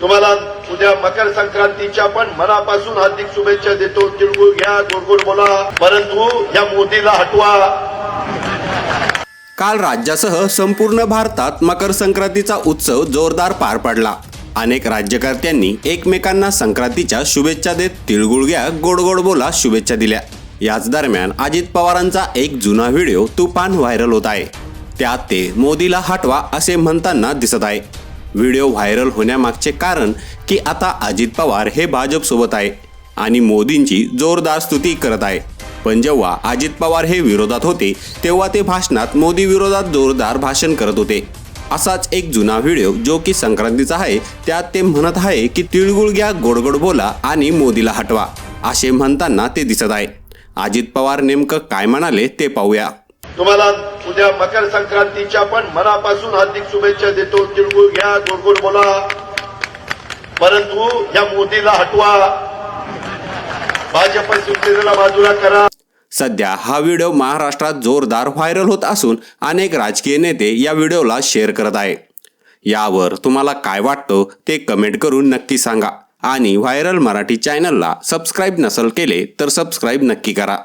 तुम्हाला उद्या मकर संक्रांतीच्या पण मनापासून हार्दिक शुभेच्छा देतो. तिळगुळ घ्या गोडगोड बोला. परंतु या मोदीला हटवा. काल राज्यासह संपूर्ण भारतात मकर संक्रांतीचा उत्सव जोरदार पार पडला. अनेक राज्यकर्त्यांनी एकमेकांना संक्रांतीच्या शुभेच्छा देत तिळगुळ घ्या गोड गोड बोला शुभेच्छा दिल्या. याच दरम्यान अजित पवारांचा एक जुना व्हिडिओ तुफान व्हायरल होत आहे. त्यात ते मोदीला हटवा असे म्हणताना दिसत आहे. व्हिडिओ व्हायरल होण्यामागचे कारण की आता अजित पवार हे भाजपसोबत आहे आणि मोदींची जोरदार स्तुती करत आहे. पण जेव्हा अजित पवार हे विरोधात होते तेव्हा ते भाषणात मोदी विरोधात जोरदार भाषण करत होते. असाच एक जुना व्हिडिओ जो की संक्रांतीचा आहे त्यात ते म्हणत आहे की तिळगुळ घ्या गोडगोड बोला आणि मोदीला हटवा असे म्हणताना ते दिसत आहे. अजित पवार नेमकं काय म्हणाले ते पाहूया. तुम्हाला उद्या मकर संक्रांतीच्या पण मनापासून हार्दिक शुभेच्छा देतो. तिळगुळ घ्या गोडगोड बोला. परंतु या मोदीला हटवा. भाजप शिवसेनेला बाजूला करा. सध्या हा व्हिडिओ महाराष्ट्रात जोरदार व्हायरल होत असून अनेक राजकीय नेते या व्हिडिओला शेअर करत आहे. यावर तुम्हाला काय वाटतं ते कमेंट करून नक्की सांगा. आणि व्हायरल मराठी चॅनलला सबस्क्राईब नसल केले तर सबस्क्राईब नक्की करा.